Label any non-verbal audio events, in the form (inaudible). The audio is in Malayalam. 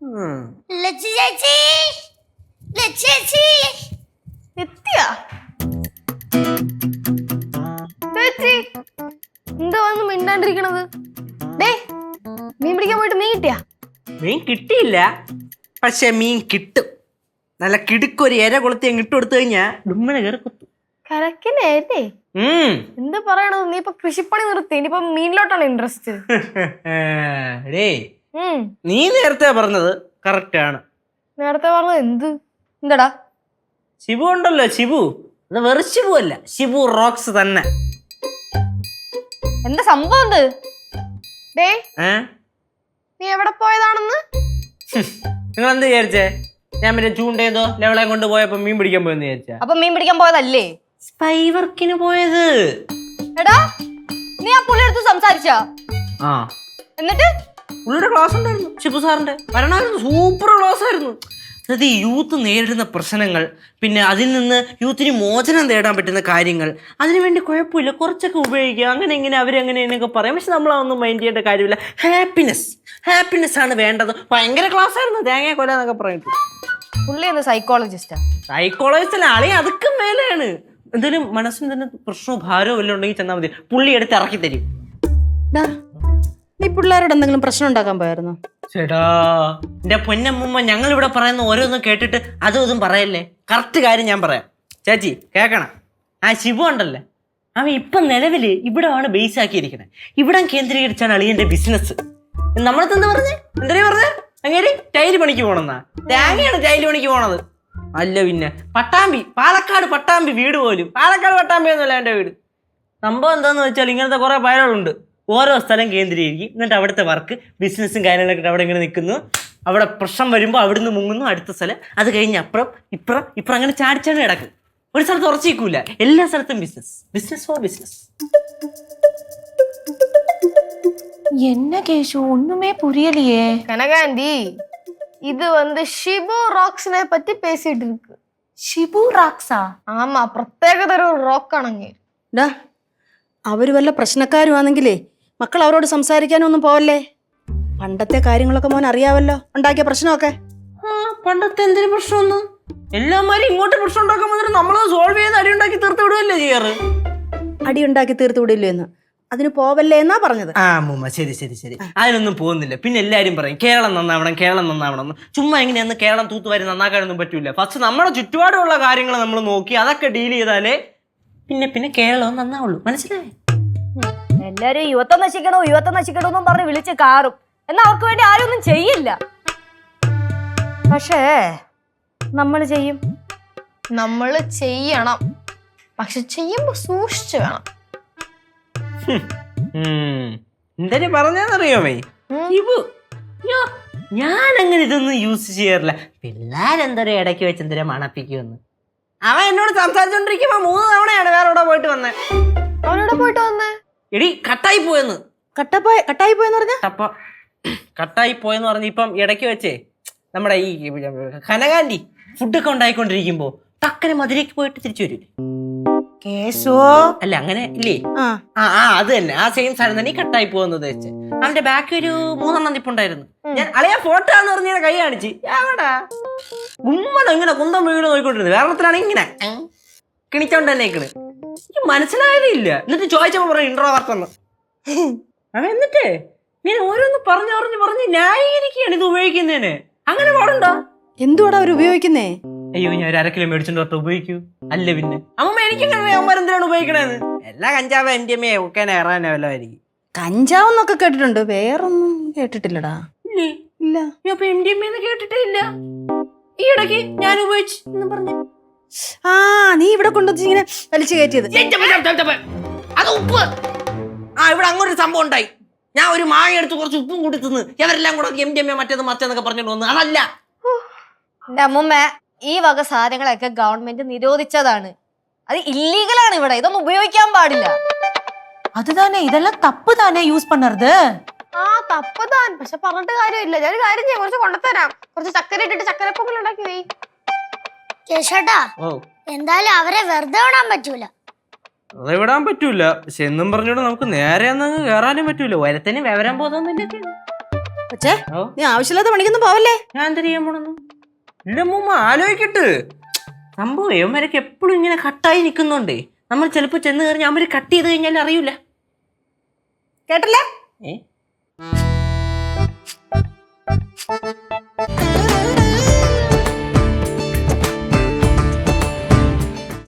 ഉം. ലച്ചു ചേച്ചി ലച്ചു ചേച്ചി. എത്തിയാ? ചേച്ചി എന്താ വന്ന് മിണ്ടാണ്ടിരിക്കണത്? ഡേ മീൻ പിടിക്കാൻ പോയിട്ട് മീൻ കിട്ടിയാ? മീൻ കിട്ടിയില്ല. പക്ഷെ മീൻ കിട്ടും. നല്ല കിടുക്കൊരു ഇര കൊളുത്തി അങ്ങ് ഇട്ട് കൊടുത്തു കഴിഞ്ഞാ ഡുമ്മനെ കയറി കുത്തും. കരക്കില്ലേ ഉം. എന്താ പറയണത്? നീ ഇപ്പൊ കൃഷിപ്പണി നിർത്തി. ഇനിയിപ്പൊ മീനിലോട്ടാണ് ഇൻട്രസ്റ്റ് (laughs) നീ നേരത്തെ പറഞ്ഞത് കറക്റ്റ് ആണ്. നേരത്തെ പറഞ്ഞത് എന്ത്? എന്താടാ ശിവു ഉണ്ടല്ലോ ശിവു. അത് വെറു ശിവു അല്ല ശിവു റോക്സ് തന്നെ. എന്താ സംഭവം എന്ത്? ഡേ നീ എവിടെ പോയതാണെന്ന്? നിങ്ങൾ എന്ത് വിചാരിച്ചേ? ഞാൻ മറ്റേ ചൂണ്ടേതോ ലെവളെ കൊണ്ട് പോയപ്പോ മീൻ പിടിക്കാൻ പോയെന്ന് വിചാരിച്ച. അപ്പൊ മീൻ പിടിക്കാൻ പോയതല്ലേ? സ്പൈ വർക്കിന് പോയത്. എടാ നീ ആ പുള്ളി എടുത്ത് സംസാരിച്ചാ? ആ. എന്നിട്ട്? പുള്ളിയുടെ ക്ലാസ് ഉണ്ടായിരുന്നു ഷിബു സാറിന്റെ. വരണമായിരുന്നു സൂപ്പർ ക്ലാസ് ആയിരുന്നു. അതായത് ഈ യൂത്ത് നേരിടുന്ന പ്രശ്നങ്ങൾ പിന്നെ അതിൽ നിന്ന് യൂത്തിന് മോചനം നേടാൻ പറ്റുന്ന കാര്യങ്ങൾ അതിനുവേണ്ടി കുഴപ്പമില്ല കുറച്ചൊക്കെ ഉപയോഗിക്കുക അങ്ങനെ ഇങ്ങനെ അവരങ്ങനെ എന്നൊക്കെ പറയാം. പക്ഷെ നമ്മളതൊന്നും മൈൻഡ് ചെയ്യേണ്ട കാര്യമില്ല. ഹാപ്പിനെസ് ഹാപ്പിനെസ് ആണ് വേണ്ടത്. ഭയങ്കര ക്ലാസ് ആയിരുന്നു തേങ്ങ കൊല എന്നൊക്കെ പറഞ്ഞിട്ട്. പുള്ളി എന്ന് സൈക്കോളജിസ്റ്റാ സൈക്കോളജിസ്റ്റല്ല ആളെ അതൊക്കെ മേലെയാണ്. എന്തെങ്കിലും മനസ്സിന് തന്നെ പ്രശ്നവും ഭാരവും എല്ലാം ഉണ്ടെങ്കിൽ ചെന്നാൽ മതി. പുള്ളി എടുത്ത് ഇറക്കി തരും. നീ പിള്ളേരോട് എന്തെങ്കിലും പ്രശ്നം ഉണ്ടാക്കാൻ പോയായിരുന്നു? ചേട്ടാ എന്റെ പൊന്നമ്മൂമ്മ ഞങ്ങൾ ഇവിടെ പറയുന്ന ഓരോന്നും കേട്ടിട്ട് അതും ഇതും പറയല്ലേ? കറക്റ്റ് കാര്യം ഞാൻ പറയാം. ചേച്ചി കേക്കണം ആ ശിവു ഉണ്ടല്ലേ? അവൻ ഇപ്പം നിലവിൽ ഇവിടെ ആണ് ബേസ് ആക്കിയിരിക്കുന്നത്. ഇവിടെ കേന്ദ്രീകരിച്ചാണ് അളിയന്റെ ബിസിനസ് നമ്മളത്തെ എന്താ പറഞ്ഞേ? എന്താ പറഞ്ഞേ? അങ്ങനെ ടൈൽ പണിക്ക് പോണെന്നാ? തേങ്ങയാണ് ടൈൽ പണിക്ക് പോണത്. അല്ല പിന്നെ പട്ടാമ്പി പാലക്കാട് പട്ടാമ്പി വീട് പോലും. പാലക്കാട് പട്ടാമ്പി ഒന്നുമല്ല എന്റെ വീട്. സംഭവം എന്താന്ന് വെച്ചാൽ ഇങ്ങനത്തെ കുറെ പയറുകളുണ്ട്. ഓരോ സ്ഥലം കേന്ദ്രീകരിക്കും. എന്നിട്ട് അവിടുത്തെ വർക്ക് ബിസിനസ്സും കാര്യങ്ങളൊക്കെ അവിടെ ഇങ്ങനെ നിൽക്കുന്നു. അവിടെ പ്രശ്നം വരുമ്പോൾ അവിടുന്ന് മുങ്ങുന്നു അടുത്ത സ്ഥലം. അത് കഴിഞ്ഞ് അപ്പുറം ഇപ്പുറം ഇപ്പുറം അങ്ങനെ ചാടിച്ചാടി കിടക്കും ഒരു സ്ഥലത്ത് ഉറച്ചിരിക്കൂല. എല്ലാ സ്ഥലത്തും ബിസിനസ് ബിസിനസ് ഫോർ ബിസിനസ് എന്നാ കേശു ഒന്നുമേ പുരിയലിയേ. കനകാന്തി ഇത് வந்து ഷിബു റോക്സിനെ പറ്റി பேசிட்டு ഷിബു റോക്സാ? ആമാ പ്രത്യേകതര റോക്ക് ആണെങ്കിൽ ഡാ അവർ വല്ല പ്രശ്നക്കാരുവാണെങ്കിലേ മക്കൾ അവരോട് സംസാരിക്കാനൊന്നും പോവല്ലേ? പണ്ടത്തെ കാര്യങ്ങളൊക്കെ മോൻ അറിയാവല്ലോ. ഉണ്ടാക്കിയ പ്രശ്നമൊക്കെ. ആ പണ്ടത്തെ എന്തൊരു പ്രശ്നമൊന്നും? എല്ലാമാരും ഇങ്ങോട്ട് പ്രശ്നം ഉണ്ടാക്കാൻ വന്നിട്ട് നമ്മൾ സോൾവ് ചെയ്ത് അടി ഉണ്ടാക്കി തീർത്ത് വിടുകയല്ലേ ചെയ്യാറ്? അടി ഉണ്ടാക്കി തീർത്തു വിടില്ലേ എന്ന്? അതിന് പോവല്ലേ എന്നാ പറഞ്ഞത്? ആ മുമ്മ ശരി ശരി ശരി. അതിനൊന്നും പോകുന്നില്ല. പിന്നെ എല്ലാരും പറയും കേരളം നന്നാവണം കേരളം നന്നാവണം ചുമ്മാ എങ്ങനെയാന്ന് കേരളം തൂത്തുവാരി നന്നാക്കാനൊന്നും പറ്റൂല. ഫസ്റ്റ് നമ്മുടെ ചുറ്റുപാടുള്ള കാര്യങ്ങൾ നമ്മൾ നോക്കി അതൊക്കെ ഡീൽ ചെയ്താലേ പിന്നെ പിന്നെ കേരളം നന്നാവുള്ളൂ. മനസ്സിലായേ? എല്ലാരും യുവത്വം നശിക്കണോ യുവത്വം നശിക്കണോ എന്നും പറഞ്ഞ് വിളിച്ച് കാറും. എന്നാ അവർക്ക് വേണ്ടി ആരും ഒന്നും ചെയ്യില്ല. പക്ഷേ നമ്മൾ ചെയ്യും. നമ്മൾ ചെയ്യണം. പക്ഷെ ചെയ്യുമ്പോ സൂക്ഷിച്ചു വേണം. എന്തൊരു. ഇവു. ഞാൻ അങ്ങനെ ഇതൊന്നും യൂസ് ചെയ്യാറില്ല. പിള്ളേരെന്തോരം ഇടയ്ക്ക് വെച്ച് എന്തോരം മണപ്പിക്കുമെന്ന്? അവൻ എന്നോട് സംസാരിച്ചോണ്ടിരിക്കുമ്പോ മൂന്ന് തവണയാണ് വേറെ പോയിട്ട് വന്നേ? അവനോട് പോയിട്ട് വന്നേ? എടി കട്ടായി പോയെന്ന്. കട്ടപ്പോയ കട്ടായി പോയെന്ന് പറഞ്ഞ? അപ്പൊ കട്ടായി പോയെന്ന് പറഞ്ഞ് ഇപ്പം ഇടയ്ക്ക് വെച്ചേ നമ്മുടെ ഈ കനകാന്റി ഫുഡൊക്കെ ഉണ്ടായിക്കൊണ്ടിരിക്കുമ്പോ തക്കനെ മധുരയ്ക്ക് പോയിട്ട് തിരിച്ചു വരും. അല്ല അങ്ങനെ ഇല്ലേ? ആ. ആ അത് തന്നെ. ആ സെയിം സാധനം തന്നെ ഈ കട്ടായി പോകുന്നത് വെച്ച് അവന്റെ ബാക്കി ഒരു മൂന്നെണ്ണം നിപ്പുണ്ടായിരുന്നു. ഞാൻ അളിയാ ഫോട്ടോ എന്ന് പറഞ്ഞ കൈ കാണിച്ച്. എവിടാ ഇങ്ങനെ കുന്തം വീട് നോക്കിക്കൊണ്ടിരുന്നു വേറെത്തിലാണ് ഇങ്ങനെ. കിണിച്ചോണ്ട് തന്നെ എനിക്ക് മനസ്സിലായതേ ഇല്ല. എന്നിട്ട് ചോദിച്ചപ്പോ പറഞ്ഞു ഇൻട്രോ വർക്കെന്ന് അവൻ എന്നിട്ടേ? ഞാൻ ഓരോന്ന് പറഞ്ഞു പറഞ്ഞു പറഞ്ഞ് ന്യായീകരിക്കുകയാണ് ഇത് ഉപയോഗിക്കുന്നതിന്. അങ്ങനെ പാടുണ്ടോ? എന്തുവാടാ അവർ ഉപയോഗിക്കുന്നേ? അയ്യോ ഞാൻ ഒരു അര കിലോ മേടിച്ചോണ്ട് വരട്ടെ ഉപയോഗിക്കൂ. അല്ല പിന്നെ. അമ്മ എനിക്കെങ്ങനെ അവന്മാർ എന്തിനാണ് ഉപയോഗിക്കണേന്ന്? എല്ലാ കഞ്ചാവ് എന്റെ അമ്മയെ ഒക്കെ ഏറാനോ കഞ്ചാവ് കഞ്ചാവെന്നൊക്കെ കേട്ടിട്ടുണ്ട്. വേറൊന്നും കേട്ടിട്ടില്ലടാ. ഇല്ലേ? ഇല്ല. ഞാൻ എം ഡി എം എന്ന് കേട്ടിട്ടേ ഇല്ല. ഈ ഇടയ്ക്ക് ഞാൻ ഉപയോഗിച്ചു എന്ന് പറഞ്ഞു. ആ നീ ഇവിടെ കൊണ്ടുവച്ച് ഇങ്ങനെ വലിച്ചു കയറ്റിയത് അത് ഉപ്പ് ആ ഇവിടെ അങ്ങനെ ഒരു സംഭവം ഉണ്ടായി ഞാൻ ഒരു മാങ്ങ എടുത്ത് കുറച്ച് ഉപ്പും കൂടി തിന്ന് ഇവരെല്ലാം കൂടെ എം ഡി എം എ മറ്റേത് മറ്റേന്നൊക്കെ പറഞ്ഞോണ്ട് വന്ന് അതല്ല എന്റെ അമ്മുമ്മ ഈ വക സാധനങ്ങളൊക്കെ ഗവൺമെന്റ് നിരോധിച്ചതാണ് അത് ഇല്ലീഗലാണ് ഇവിടെ ഇതൊന്നും ഉപയോഗിക്കാൻ പാടില്ല அதுதானே இதெல்லாம் தப்பு தானே யூஸ் பண்ணுறது ആ തപ്പതാൻ പക്ഷെ പറഞ്ഞിട്ട് കാര്യമില്ല ഞാൻ കാര്യം ചെയ്യാം കുറച്ച് കൊണ്ടുതരാം കുറച്ച് ചക്കര ഇട്ടിട്ട് ചക്കര പൊങ്കൽ ഉണ്ടാക്കി പോയി കേശോട്ടാ ഓ. എന്തായാലും അവരെ വെറുതെ വിടാൻ പറ്റൂല. അത് വിടാൻ പറ്റൂല. പക്ഷെ എന്നും പറഞ്ഞോണ്ട് നമുക്ക് നേരെ ഒന്നും കേറാനും പറ്റൂല. വരത്തിന് വിവരം പോകുന്നില്ല പക്ഷേ നീ ആവശ്യമില്ലാത്ത പണിക്കൊന്നും പോവല്ലേ? ഞാൻ എന്താ ചെയ്യാൻ പോണെന്ന്? ഇല്ല മുമ്പ് ആലോചിക്കട്ട്. സംഭവം ഇവന്മാരൊക്കെ എപ്പോഴും ഇങ്ങനെ കട്ടായി നിൽക്കുന്നുണ്ടേ. നമ്മൾ ചിലപ്പോൾ ചെന്ന് കയറി അവർ കട്ട് ചെയ്ത് കഴിഞ്ഞാൽ അറിയൂല. കേട്ടല്ലേ? ഏ?